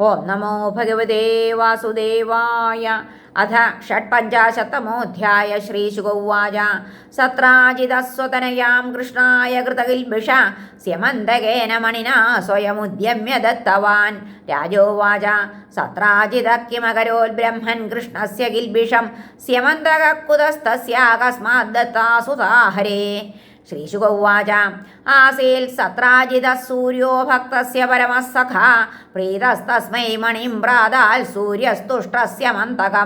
ഓം നമോ ഭഗവതേ വാസുദേവായ. അഥ ഷട്പഞ്ചാശത്തമോധ്യായ ശ്രീശുഗൗവാച സത്രാജിതസ്വതനയാം കൃഷ്ണായ കൃതകിൽബിഷ സ്യമന്തകേന മണിനാ സ്വയമുദ്യമ്യ ദത്തവാൻ. രാജോവാച. സത്രാജിത കിമകരോൽബ്രഹ്മൻ കൃഷ്ണസ്യ കിൽബിഷം സ്യമന്തക കുതസ്തസ്യാകസ്മാദ് श्रीशुक उवाच आसीत् सत्राजितः सूर्यो भक्त परम सखा प्रीतस्तस्म मणि प्रादा सूर्यस्तुष्ट मंतक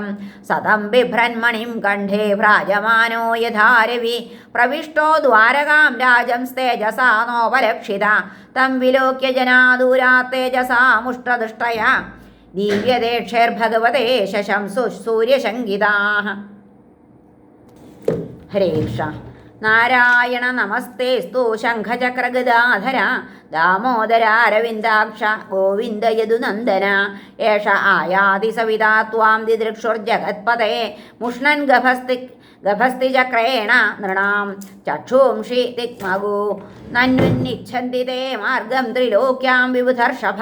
सतम बिभ्रन्मणि कंठे भ्राजमानो यथारवि प्रविष्टो द्वारकां राजं तेजसा नोपलक्षिता तं विलोक्य जनादूरा तेजसा मुष्टदुष्टया दीव्यदेक्षैर्भगवते शशंसु सूर्यशङ्गिताः हरे कृष्ण നാരായണ നമസ്തേസ്തു ശംഖചക്രഗദാധര ദാമോദര അരവിന്ദാക്ഷ ഗോവിന്ദ യദുനന്ദന ഏഷ ആയാതി സവിതാ ത്വാം ദിദൃക്ഷുർജഗത്പതേ മുഷ്ണൻ ഗഭസ്തി ഗഭസ്തിചക്രേണ നൃണാം ചക്ഷൂംഷി തിഗ്മഗു നന്വിന്നിച്ഛന്തി തേ മാർഗം ത്രിലോക്യാം വിബുധർഷഭ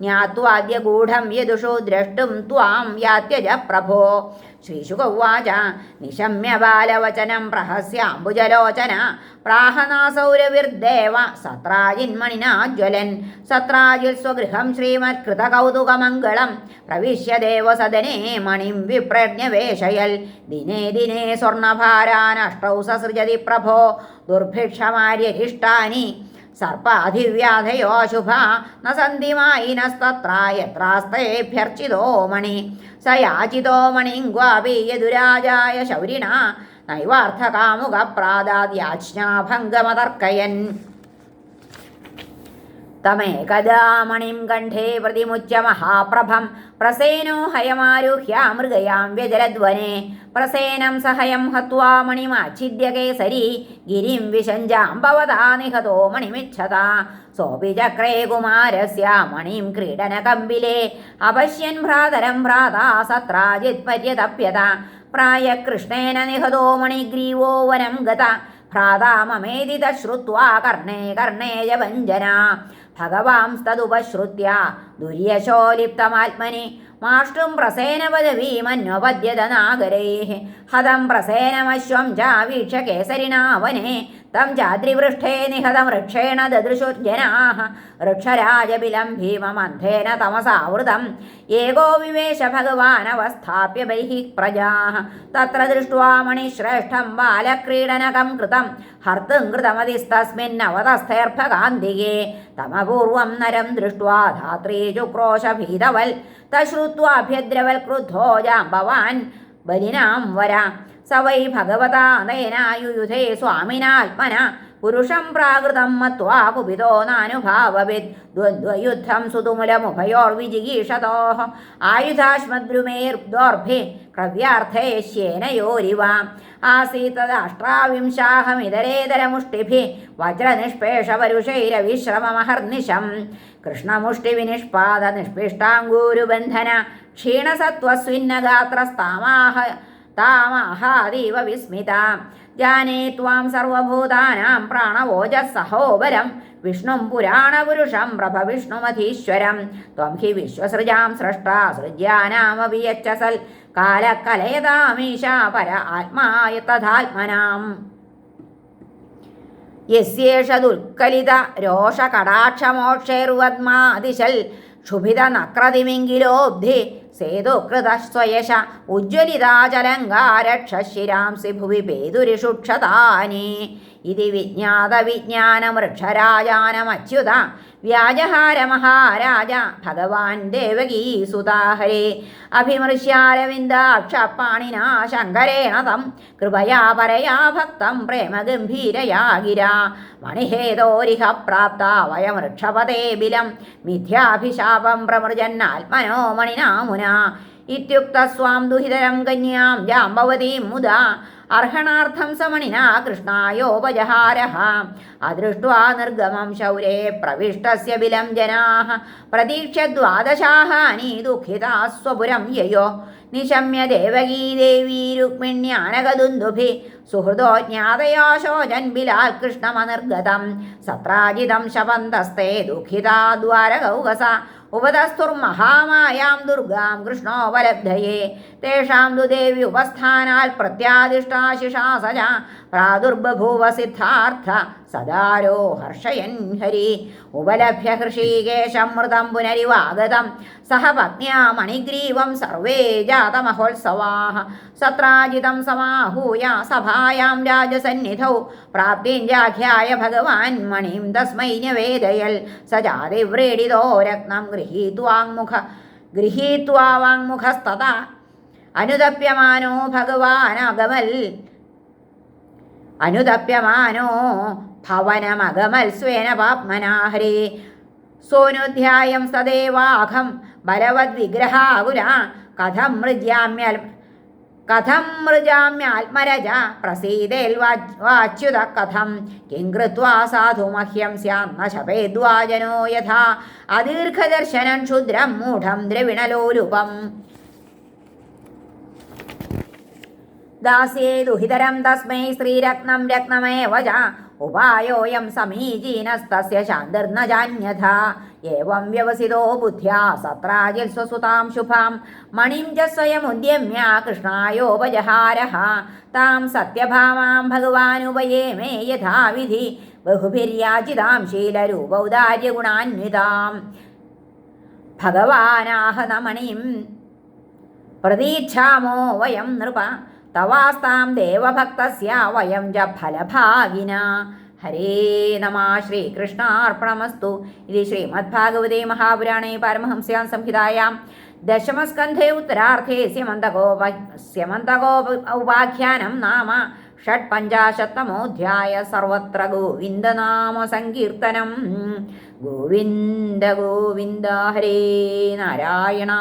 ജ്ഞാത്വാദ്യ ഗൂഢം യദുഷു ദ്രഷ്ടും ത്വാം യാത്യജ പ്രഭോ. ശ്രീശുകൗവാച നിശമ്യ ബാലവചനം പ്രഹസ്യാംബുജലോചന പ്രാഹനാസൗരവിർദേവ സത്രാജിന്മണിനാ ജ്വലൻ സത്രാജിൽ സ്വഗൃഹം ശ്രീമത്കൃതകൗതുകമംഗളം. പ്രവിശ്യ ദേവസദനെ മണിം വിപ്രജ്ഞവേശയൽ ദിനേ ദിനേ സ്വർണഭാരാനഷ്ടൗ സസൃജതി പ്രഭോ. ദുർഭിക്ഷമാര്യരിഷ്ടാനി. സർപ്പാധിവ്യാധയോ ശുഭ ന സന്ധിമായിനസ്തത്ര യത്രാസ്തേഭ്യർച്ചിതോ മണി. സ യാചിതോ മണിങ്ക്വാപി യദുരാജായ ശൗരിണ. നൈവാർത്ഥകാമുക പ്രാദാദ്യാജ്ഞാഭംഗമതർക്കയൻ തമേകദാ മണിം കണ്ഠേ പ്രതിമുച്ച മഹാപ്രഭം. പ്രസേനോ ഹയമാരുഹ്യ മൃഗയാം വ്യജലധ്വനെ. പ്രസേനം സഹയം ഹത്വാ മണിമാച്ഛിദ്യ കേസരി. ഗിരിം വിശഞ്ചാംബവതാ നിഹതോ മണിമിച്ഛത. സോപി ചക്രേ കുമാരസ്യ മണിം ക്രീഡനകമ്പിലെ. അപശ്യൻ ഭ്രാതരം ഭ്രാതാ സത്രാജിത് പര്യതപ്യത പ്രായകൃഷ്ണേന നിഹതോ മണിഗ്രീവോ വനം ഗത. ഭ്രാതാ മമേദിത ശ്രുത്വാ കർണേ കർണേയ വഞ്ചന. ഭഗവാംസ്തതുപശ്രുത്യ ദുര്യശോലിപ്തമാത്മനി മാഷ്ടം പ്രസേനപദവീമന്വപദ്യത നാഗരൈ. ഹതം പ്രസേനമശ്വം ചാവീക്ഷ കേസരിനാവനെ. തം ചാദ്രിവൃഷ്ടേ നിഹതമൃക്ഷേണ ദദൃശുർജനാः വൃക്ഷരാജബിലം ഭീമമന്ധേന തമസാവൃതം. ഏകോ വിവേശ ഭഗവാനവസ്ഥാപ്യ ബൈഹി പ്രജാः തത്ര ദൃഷ്ട്വാ മണിശ്രേഷ്ഠം ബാലക്രീഡനകം കൃതം. ഹർത്തും കൃതമതിസ്തസ്മിന്നവതസ്ഥേർഭകാന്തികേ തമപൂർവം നരം ദൃഷ്ട്വാ ധാത്രീ ചുക്രോശഭീതവൽ. श्रुत्वाभ्यद्रवल्क्रुद्धो जां भवान् बलिनां वरा। स वै भगवता नयनायुयुधे स्वामिनात्मना। पुरुषं प्राकृतं मत्वा कुपितो नानुभावविद् द्वन्द्वयुद्धं सुतुमुलमुभयोर्विजिगीषतोः। आयुधाश्मद्रुमेर्दोर्भि क्रव्यार्थे श्येनयोरिव आसीतदाष्ट्राविंशाहमितरेतरमुष्टिभिः वज्रनिष्पेषवरुषैरविश्रममहर्निशम्। കൃഷ്ണമുഷ്ടിവിനിഷ്പാദ നിഷ്പിഷ്ടാങ്കൂരുബന്ധന ക്ഷീണസത്വസ്വിന്നഗാത്രസ്താമാഹ താമാഹാദീവ വിസ്മിത. ജാനേ ത്വാം സർവഭൂതാനാം പ്രാണവോജസ്സഹോബലം വിഷ്ണും പുരാണപുരുഷം പ്രഭ വിഷ്ണുമധീശ്വരം ത്വം ഹി വിശ്വസൃജാം സൃഷ്ടാ സൃജ്യാനാമപി യച്ചസൽ കാലകലയതാമീശ പര ആത്മായ തഥാത്മനാം യസ്യേഷ ദുൽക്കലിത രോഷകടാക്ഷമോക്ഷേർവദ്മാദിശൽ ക്ഷുഭിത നക്രതിമിങ്കിലോബ്ധി സേതുകൃതസ്വയശ ഉജ്ജ്വലിതാചലങ്കാരക്ഷശിരാംസി ഭുവി പേതുരിഷുക്ഷതാനി. ഇതി വിജ്ഞാത വിജ്ഞാനമൃക്ഷരാജാനമച്യുത വ്യാജഹാര മഹാരാജ ഭഗവാൻ ദേവകീസുതാഹരേ അഭിമൃശ്യാരവിന്ദാക്ഷപാണിനാ ശങ്കരേണ തം കൃപയാ പരയാ ഭക്തം പ്രേമഗംഭീരയാ ഗിരാ മണിഹേതോരിഹ പ്രാപ്ത വയമൃക്ഷപതേ ബിലം മിഥ്യാഭിശാപം പ്രമൃജന്നാത്മനോ മണിനാമുന. ഇത്യുക്ത സ്വാം ദുഹിതരം കന്യാം ജാമ്പവതീം മുദാ. അർഹണാർത്ഥം സമണിന കൃഷ്ണായോപജഹാര അദൃഷ്ട്വാ നിർഗമം ശൗരേ പ്രവിഷ്ടസ്യ ബിലം ജനാ പ്രതീക്ഷ ദ്വാദശാഹാനി ദുഃഖിതാ സ്വപുരം യയോ. നിശമ്യ ദേവകീ ദേവീ രുക്മിണ്യാനകദുന്ദുഭി സുഹൃദോ ജ്ഞാതയോ ശോചൻ ബിലാൽ കൃഷ്ണമനിർഗതം. സത്രാജിതം ശപന്തസ്തേ ദുഃഖിതാ ദ്വാരകൗകസ. उपतस्तुर्महामायां दुर्गां कृष्णोपलब्धये तेषां तु देवि उपस्थानात् प्रत्यादिष्टाशिषा सजा। പ്രാദുർബഭൂവ സിദ്ധാർത്ഥ സദാരോ ഹർഷയൻ ഹരി. ഉപലഭ്യ ഹൃഷീകേശമൃതം പുനരിവാഗതം. സഹ പത്ന്യാ മണിഗ്രീവം സർവേ ജാതമഹോത്സവാ സത്രാജിതം സമാഹൂയ സഭായാം രാജസന്നിധൗ. പ്രാപ്തിഞ്ചാഖ്യായ ഭഗവാൻ മണിം തസ്മൈ ന്യവേദയൽ സ ജാതിവ്രീഡിതോ രത്നം ഗൃഹീത്വാങ്മുഖ ഗൃഹീത്വാ വാങ്മുഖസ്തത അനുതപ്യമാനോ ഭഗവാനഗമൽ അനുതപ്യമാനോ ഭവനമഗമത്സ്വേന പാപ്മനാഹരി. സോനുധ്യായം സദേവാഹം ബലവദ്വിഗ്രഹാകുല. കഥം മൃജ്യാമ്യൽ കഥം മൃജാമ്യാത്മരജ. പ്രസീതേൽ വാച്യുത കഥം. കിം കൃത്വാ സാധു മഹ്യം സ്യാന്ന ശപേദ്വാജനോ യഥാ. അദീർഘദർശനം ക്ഷുദ്രം മൂഢം ദ്രവിണലോലുപം. ദാസ്യേ ദുഹിതരം തസ്മൈ ശ്രീരത്നം രത്നമേവ ച ഉപായോയം സമീചീനസ്തസ്യ ശാന്തിർന്ന ജാന്യഥ ഏവം വ്യവസിതോ ബുദ്ധ്യാ സത്രാജിൽ സ്വസുതാം ശുഭാം. മണിം ച സ്വയമുദ്യമ്യ കൃഷ്ണായോപജഹാരഃ താം സത്യഭാമാം ഭഗവാനുപയേമേ യഥാവിധി. ബഹുഭിര്യാചിതാം ശീലരൂപൗദാര്യഗുണാന്വിതാം ഭഗവാനാഹനമണിം പ്രതീക്ഷാമോ വയം നൃപ. തവാസ്താം ദേവഭക്തസ്യ വയം ച ഫലഭാഗിന ഹരേ നമ ശ്രീകൃഷ്ണാർപ്പണമസ്തു ഇത് ശ്രീമദ്ഭാഗവതേ മഹാപുരാണേ പരമഹംസ്യാം സംഹിതായാം ദശമസ്കന്ധേ ഉത്തരാർത്ഥേ സ്യമന്തകോപ സ്യമന്തകോപ ഉപാഖ്യാനം നാമ षट्पञ्चाशत्तमोऽध्याय सर्वत्र गोविन्दनामसङ्कीर्तनं गोविन्द गोविन्द हरे नारायण